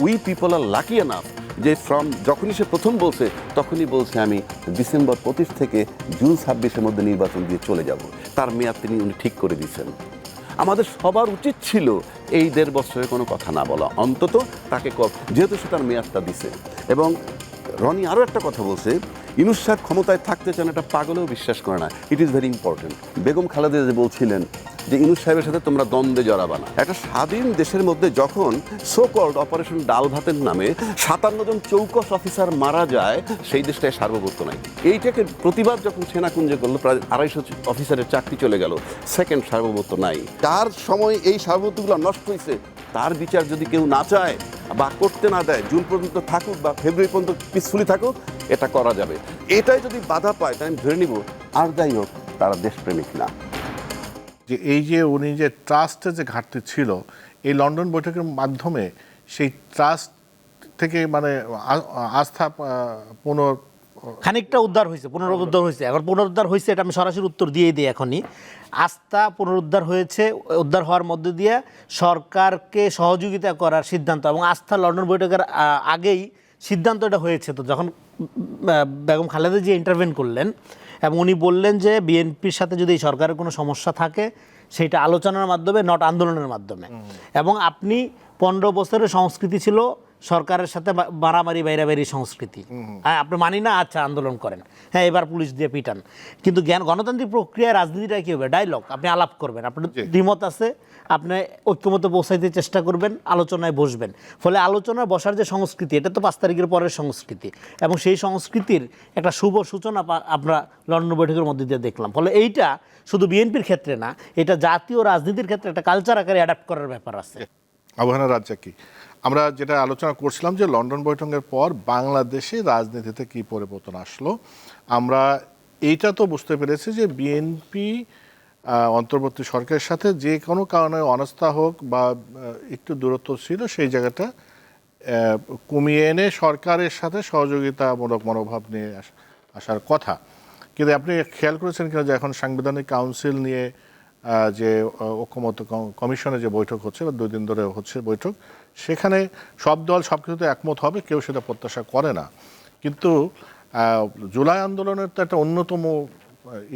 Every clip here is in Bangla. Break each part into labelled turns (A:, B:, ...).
A: We people are lucky enough যে ফ্রম যখনই সে প্রথম বলছে, তখনই বলছে আমি ডিসেম্বর পঁচিশ থেকে জুন ছাব্বিশের মধ্যে নির্বাচন দিয়ে চলে যাব। তার মেয়াদ তিনি উনি ঠিক করে দিয়েছেন। আমাদের সবার উচিত ছিল এই দেড় বছরে কোনো কথা না বলা। অন্তত তাকে যেহেতু সে তার মেয়াদটা দিছে। এবং রনি আরও একটা কথা বলছে ইনুস সাহেব ক্ষমতায় থাকতে চান এটা পাগলেও বিশ্বাস করে না। It is very important Begum Khaleda যে বলছিলেন যে, ইনুস সাহেবের সাথে তোমরা দ্বন্দ্বে জড়াবা না। একটা স্বাধীন দেশের মধ্যে যখন সো কল্ড অপারেশন ডাল ভাতের নামে সাতান্ন জন চৌকস অফিসার মারা যায়, সেই দেশটায় সার্বভৌমত্ব নাই। এইটাকে প্রতিবাদ যখন সেনাকুঞ্জে করল, প্রায় আড়াইশো অফিসারের চাকরি চলে গেল সেকেন্ড সার্বভৌমত্ব নাই। তার সময় এই সার্বভৌমত্বগুলো নষ্ট হয়েছে তার বিচার যদি কেউ না চায় বা করতে না দেয়, জুন পর্যন্ত থাকুক বা ফেব্রুয়ারি পর্যন্ত পিসফুলি থাকুক, এটা করা যাবে। এটাই যদি বাধা পায় তাই আমি ধরে নিব আর যাই হোক, তারা দেশপ্রেমিক না।
B: যে এই যে উনি যে ট্রাস্টের যে ঘাটতি ছিল, এই লন্ডন বৈঠকের মাধ্যমে সেই ট্রাস্ট থেকে মানে আস্থা পুনর
C: খানিকটা উদ্ধার হয়েছে পুনরুদ্ধার হয়েছে। এখন পুনরুদ্ধার হয়েছে এটা আমি সরাসরি উত্তর দিয়ে দিই এখনই। আস্থা পুনরুদ্ধার হয়েছে উদ্ধার হওয়ার মধ্য দিয়ে সরকারকে সহযোগিতা করার সিদ্ধান্ত এবং আস্থা লন্ডন বৈঠকের আগেই সিদ্ধান্ত এটা হয়েছে। তো যখন বেগম খালেদা যে ইন্টারভেন করলেন এবং উনি বললেন যে বিএনপির সাথে যদি এই সরকারের কোনো সমস্যা থাকে সেটা আলোচনার মাধ্যমে নট আন্দোলনের মাধ্যমে। এবং আপনি পনেরো বছরের সংস্কৃতি ছিল সরকারের সাথে মারামারি বাইরাবাড়ি সংস্কৃতি। হ্যাঁ আপনি মানি না আচ্ছা আন্দোলন করেন। হ্যাঁ এবার পুলিশ দিয়ে পিটান। কিন্তু জ্ঞান গণতান্ত্রিক প্রক্রিয়ায় রাজনীতিটা কী হবে? ডায়লগ আপনি আলাপ করবেন। আপনার দ্বিমত আছে আপনি ঐক্যমতে পৌঁছাইতে চেষ্টা করবেন আলোচনায় বসবেন। ফলে আলোচনায় বসার যে সংস্কৃতি এটা তো পাঁচ তারিখের পরের সংস্কৃতি। এবং সেই সংস্কৃতির একটা শুভ সূচনা আমরা লন্ডন বৈঠকের মধ্যে দিয়ে দেখলাম। ফলে এইটা শুধু বিএনপির ক্ষেত্রে না এটা জাতীয় রাজনীতির ক্ষেত্রে একটা কালচার আকারে অ্যাডাপ্ট করার ব্যাপার আছে।
B: আবহানা রাজ্যা কি? আমরা যেটা আলোচনা করছিলাম যে লন্ডন বৈঠকের পর বাংলাদেশে রাজনীতিতে কি পরিবর্তন আসলো, আমরা এইটা তো বুঝতে পেরেছি যে বিএনপি অন্তর্বর্তী সরকারের সাথে যে কোনো কারণে অনাস্থা হোক বা একটু দূরত্ব ছিল, সেই জায়গাটা কমিয়ে এনে সরকারের সাথে সহযোগিতামূলক মনোভাব নিয়ে আস- আসার কথা। কিন্তু আপনি খেয়াল করেছেন কিনা যে এখন সাংবিধানিক কাউন্সিল নিয়ে যে ঐক্যমত কমিশনে যে বৈঠক হচ্ছে, বা দুই দিন ধরে হচ্ছে বৈঠক সেখানে সব দল সব কিছুতে একমত হবে, কেউ সেটা প্রত্যাশা করে না। কিন্তু জুলাই আন্দোলনের তো একটা অন্যতম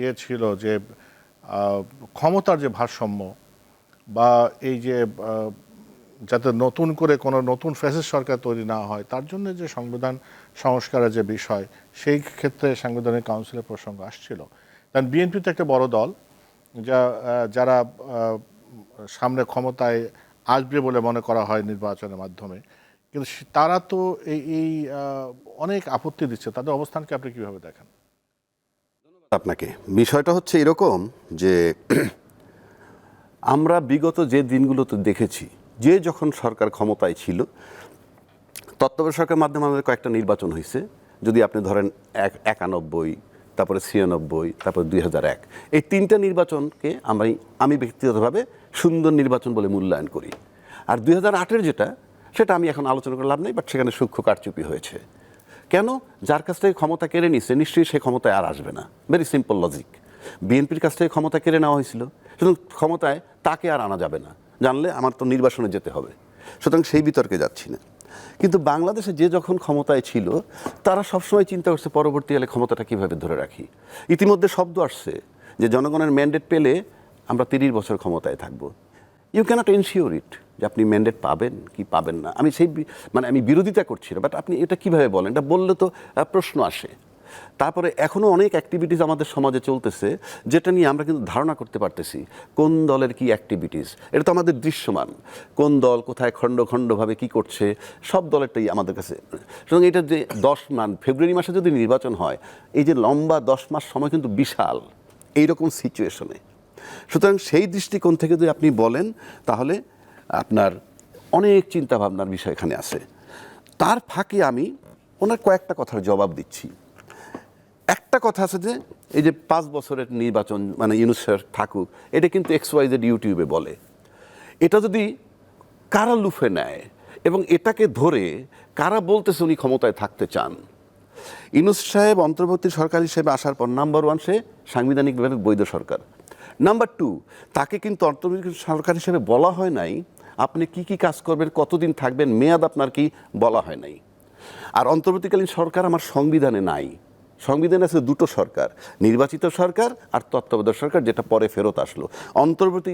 B: ইয়ে ছিল যে ক্ষমতার যে ভারসাম্য বা এই যে যাতে নতুন করে কোনো নতুন ফ্যাসিস্ট সরকার তৈরি না হয়, তার জন্য যে সংবিধান সংস্কারের যে বিষয়, সেই ক্ষেত্রে সাংবিধানিক কাউন্সিলের প্রসঙ্গ আসছিল। কারণ বিএনপি তো একটা বড় দল, যা যারা সামনে ক্ষমতায় আসবে বলে মনে করা হয় নির্বাচনের মাধ্যমে। কিন্তু তারা তো এই এই অনেক আপত্তি দিচ্ছে। তাদের অবস্থানকে আপনি কীভাবে দেখেন?
A: আপনাকে। বিষয়টা হচ্ছে এরকম যে আমরা বিগত যে দিনগুলোতে দেখেছি, যে যখন সরকার ক্ষমতায় ছিল তত্ত্বাবধায়ক সরকারের মাধ্যমে আমাদের কয়েকটা নির্বাচন হয়েছে। যদি আপনি ধরেন এক, একানব্বই তারপরে ছিয়ানব্বই, তারপরে দুই হাজার এক। এই তিনটা নির্বাচনকে আমি আমি ব্যক্তিগতভাবে সুন্দর নির্বাচন বলে মূল্যায়ন করি। আর দুই হাজার আটের যেটা, সেটা আমি এখন আলোচনা করে লাভ নেই, বাট সেখানে সূক্ষ্ম কারচুপি হয়েছে। কেন? যার কাছ থেকে ক্ষমতা কেড়ে নিচ্ছে নিশ্চয়ই সে ক্ষমতায় আর আসবে না। ভেরি সিম্পল লজিক বিএনপির কাছ থেকে ক্ষমতা কেড়ে নেওয়া হয়েছিল, সুতরাং ক্ষমতায় তাকে আর আনা যাবে না। জানলে আমার তো নির্বাসনে যেতে হবে। সুতরাং সেই বিতর্কে যাচ্ছি না। কিন্তু বাংলাদেশে যে যখন ক্ষমতায় ছিল, তারা সবসময় চিন্তা করছে পরবর্তীকালে ক্ষমতাটা কীভাবে ধরে রাখি। ইতিমধ্যে শব্দ আসছে যে জনগণের ম্যান্ডেট পেলে আমরা তিরিশ বছর ক্ষমতায় থাকব। ইউ ক্যানট এনশিওর ইট যে আপনি ম্যান্ডেট পাবেন কি পাবেন না। আমি সেই মানে আমি বিরোধিতা করছি না বাট আপনি এটা কীভাবে বলেন? এটা বললে তো প্রশ্ন আসে। তারপরে এখনও অনেক অ্যাক্টিভিটিস আমাদের সমাজে চলতেছে, যেটা নিয়ে আমরা কিন্তু ধারণা করতে পারতেছি, কোন দলের কি অ্যাক্টিভিটিস এটা তো আমাদের দৃশ্যমান। কোন দল কোথায় খণ্ড খণ্ডভাবে কি করছে, সব দলেরটাই আমাদের কাছে। সুতরাং এটা যে দশ মান, ফেব্রুয়ারি মাসে যদি নির্বাচন হয়, এই যে লম্বা দশ মাস সময় কিন্তু বিশাল, এইরকম সিচুয়েশনে সুতরাং সেই দৃষ্টিকোণ থেকে যদি আপনি বলেন, তাহলে আপনার অনেক চিন্তাভাবনার বিষয় এখানে আছে। তার ফাঁকে আমি ওনার কয়েকটা কথার জবাব দিচ্ছি। একটা কথা আছে যে এই যে পাঁচ বছরের নির্বাচন মানে ইউনুসের থাকুক, এটা কিন্তু এক্স ওয়াইজেড ইউটিউবে বলে। এটা যদি কারা লুফে নেয় এবং এটাকে ধরে কারা বলতেছে উনি ক্ষমতায় থাকতে চান? ইনুস সাহেব অন্তর্বর্তী সরকার হিসেবে আসার পর নাম্বার ওয়ান, সে সাংবিধানিকভাবে বৈধ সরকার। নাম্বার টু, তাকে কিন্তু অন্তর্বর্তী সরকার হিসেবে বলা হয় নাই, আপনি কি কি কাজ করবেন, কতদিন থাকবেন, মেয়াদ আপনার কি বলা হয় নাই। আর অন্তর্বর্তীকালীন সরকার আমার সংবিধানে নাই। সংবিধানে আছে দুটো সরকার, নির্বাচিত সরকার আর তত্ত্বাবধায়ক সরকার, যেটা পরে ফেরত আসলো। অন্তর্বর্তী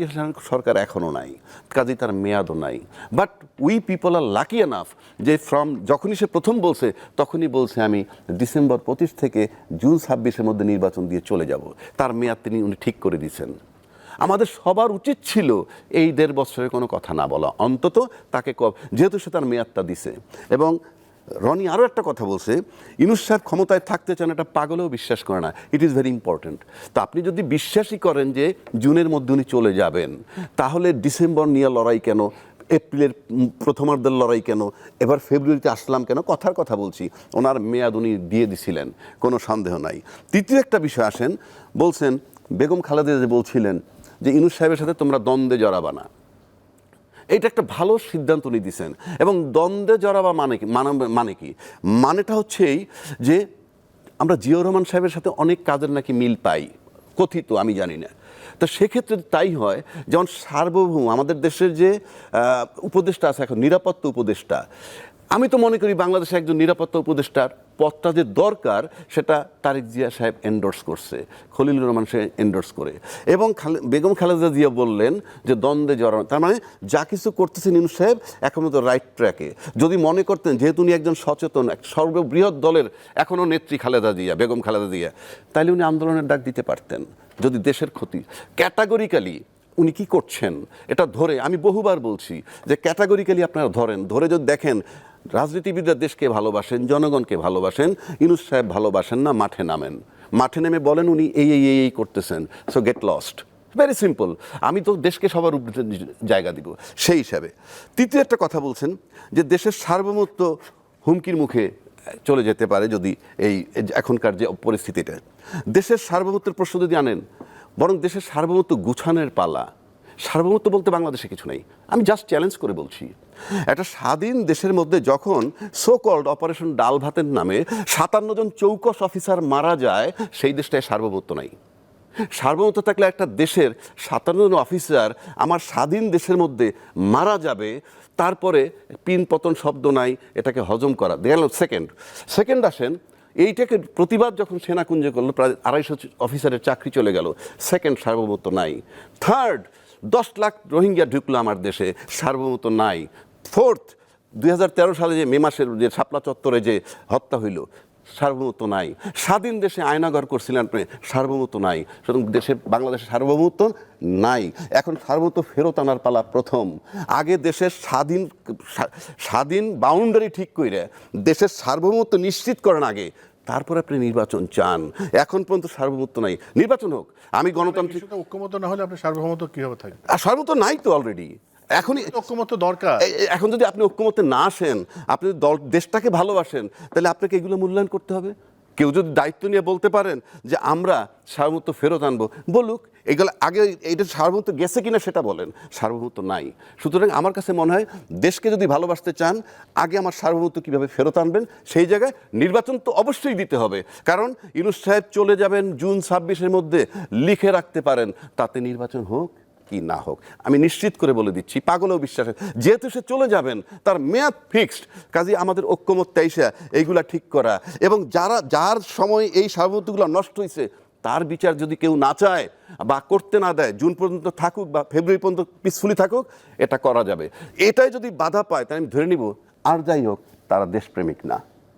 A: সরকার এখনও নাই, কাজেই তার মেয়াদও নাই। But we people are lucky enough যে ফ্রম যখনই সে প্রথম বলছে, তখনই বলছে আমি ডিসেম্বর পঁচিশ থেকে জুন ছাব্বিশের মধ্যে নির্বাচন দিয়ে চলে যাব। তার মেয়াদ তিনি, উনি ঠিক করে দিয়েছেন। আমাদের সবার উচিত ছিল এই দেড় বছরের কোনো কথা না বলা। অন্তত তাকে যেহেতু সে তার মেয়াদটা দিছে। এবং রনি আরও একটা কথা বলছে, ইনুস সাহেব ক্ষমতায় থাকতে চান এটা পাগলেও বিশ্বাস করে না ইট ইজ ভেরি ইম্পর্ট্যান্ট তো আপনি যদি বিশ্বাসই করেন যে জুনের মধ্যে উনি চলে যাবেন, তাহলে ডিসেম্বর নিয়ে লড়াই কেন, এপ্রিলের প্রথমার্ধের লড়াই কেন, এবার ফেব্রুয়ারিতে আসলাম কেন, কথার কথা বলছি, ওনার মেয়াদ উনি দিয়ে দিছিলেন, কোনো সন্দেহ নাই। তৃতীয় একটা বিষয় আসেন, বলছেন, বেগম খালেদা যে বলছিলেন যে, ইনুস সাহেবের সাথে তোমরা দ্বন্দ্বে জড়াবা না। এটা একটা ভালো সিদ্ধান্ত উনি দিয়েছেন এবং দ্বন্দ্বে জড়াবা মানে কি, মানে- মানে কি, মানেটা হচ্ছে এই যে আমরা জিয়াউর রহমান সাহেবের সাথে অনেক কাজের নাকি মিল পাই, কথিত, আমি জানি না। তো সেক্ষেত্রে তাই হয়, যেমন সার্বভৌম, আমাদের দেশের যে উপদেষ্টা আছে এখন, নিরাপত্তা উপদেষ্টা আমি তো মনে করি বাংলাদেশে একজন নিরাপত্তা উপদেষ্টার পদটা যে দরকার, সেটা তারেক জিয়া সাহেব এন্ডোর্স করছে, খলিলুর রহমান সাহেব এন্ডোর্স করে। এবং বেগম খালেদা জিয়া বললেন যে দ্বন্দ্বে জড়ানো, তার মানে যা কিছু করতেছেন ইনু সাহেব এখনও তো রাইট ট্র্যাকে যদি মনে করতেন যেহেতু উনি একজন সচেতন, এক সর্ববৃহৎ দলের এখনও নেত্রী খালেদা জিয়া, বেগম খালেদা জিয়া, তাইলে উনি আন্দোলনের ডাক দিতে পারতেন, যদি দেশের ক্ষতি। ক্যাটাগরিক্যালি উনি কি করছেন? এটা ধরে, আমি বহুবার বলছি যে ক্যাটাগরিক্যালি আপনারা ধরেন, ধরে যদি দেখেন রাজনীতিবিদরা দেশকে ভালোবাসেন, জনগণকে ভালোবাসেন, ইনুস সাহেব ভালোবাসেন না, মাঠে নামেন। মাঠে নেমে বলেন উনি, এই এই এই করতেছেন so get lost very simple আমি তো দেশকে সবার জায়গা দিব, সেই হিসাবে। তৃতীয় একটা কথা বলছেন, যে দেশের সার্বভৌমত্ব হুমকির মুখে চলে যেতে পারে যদি এই এখনকার যে পরিস্থিতিটা। দেশের সার্বভৌমত্বের প্রশ্ন যদি আনেন, বরং দেশের সার্বভৌমত্ব গুছানের পালা। সার্বভৌমত্ব বলতে বাংলাদেশে কিছু নেই। আমি জাস্ট চ্যালেঞ্জ করে বলছি। একটা স্বাধীন দেশের মধ্যে যখন সো কল্ড অপারেশন ডাল ভাতের নামে সাতান্ন জন চৌকস অফিসার মারা যায়, সেই দেশটায় সার্বভৌমত্ব নাই। সার্বভৌমত্ব থাকলে একটা দেশের সাতান্ন জন অফিসার আমার স্বাধীন দেশের মধ্যে মারা যাবে, তারপরে পিন পতন শব্দ নাই, এটাকে হজম করা। গেল সেকেন্ড সেকেন্ড আসেন, এইটাকে প্রতিবাদ যখন সেনাকুঞ্জে করল, প্রায় আড়াইশো অফিসারের চাকরি চলে গেল সেকেন্ড সার্বভৌমত্ব নাই। থার্ড দশ লাখ রোহিঙ্গা ঢুকলো আমার দেশে, সার্বভৌমত্ব নাই। ফোর্থ দুই হাজার তেরো সালে যে মে মাসের যে শাপলা চত্বরে যে হত্যা হইল সার্বভৌমত্ব নাই। স্বাধীন দেশে আয়নাঘর করছিলেন আপনি সার্বভৌমত্ব নাই। সুতরাং দেশে বাংলাদেশের সার্বভৌমত্ব নাই। এখন সার্বভৌমত্ব ফেরত আনার পালা প্রথম। আগে দেশের স্বাধীন স্বাধীন বাউন্ডারি ঠিক করে দেশের সার্বভৌমত্ব নিশ্চিত করেন আগে তারপর আপনি নির্বাচন চান। এখন পর্যন্ত সার্বভৌমত্ব নাই। নির্বাচন হোক আমি গণতান্ত্রিক
B: ঐক্যমত না হলে আপনি সার্বভৌমত্ব কীভাবে থাকবে?
A: আর সার্বভৌমত্ব নাই তো অলরেডি এখনই
B: ঐক্যমত দরকার।
A: এখন যদি আপনি ঐক্যমতে না আসেন আপনি যদি দল দেশটাকে ভালোবাসেন তাহলে আপনাকে এগুলো মূল্যায়ন করতে হবে। কেউ যদি দায়িত্ব নিয়ে বলতে পারেন যে আমরা সার্বভৌমত্ব ফেরত আনব বলুক এগুলো আগে এইটা সার্বভৌমত্ব গেছে কিনা সেটা বলেন সার্বভৌমত্ব নাই। সুতরাং আমার কাছে মনে হয় দেশকে যদি ভালোবাসতে চান আগে আমার সার্বভৌমত্ব কীভাবে ফেরত আনবেন সেই জায়গায় নির্বাচন তো অবশ্যই দিতে হবে। কারণ ইনুস সাহেব চলে যাবেন জুন ছাব্বিশের মধ্যে লিখে রাখতে পারেন তাতে নির্বাচন হোক কি না হোক। আমি নিশ্চিত করে বলে দিচ্ছি, পাগলেও বিশ্বাস যেহেতু সে চলে যাবেন, তার মেয়াদ ফিক্সড। কাজে আমাদের ঐক্যমত তেইশা এইগুলা ঠিক করা। এবং যারা, যার সময় এই সার্বভৌমত্বগুলো নষ্ট হয়েছে তার বিচার যদি কেউ না চায় বা করতে না দেয়, জুন পর্যন্ত থাকুক বা ফেব্রুয়ারি পর্যন্ত পিসফুলি থাকুক, এটা করা যাবে। এটাই যদি বাধা পায় তাই আমি ধরে নিব, আর যাই হোক, তারা দেশপ্রেমিক না।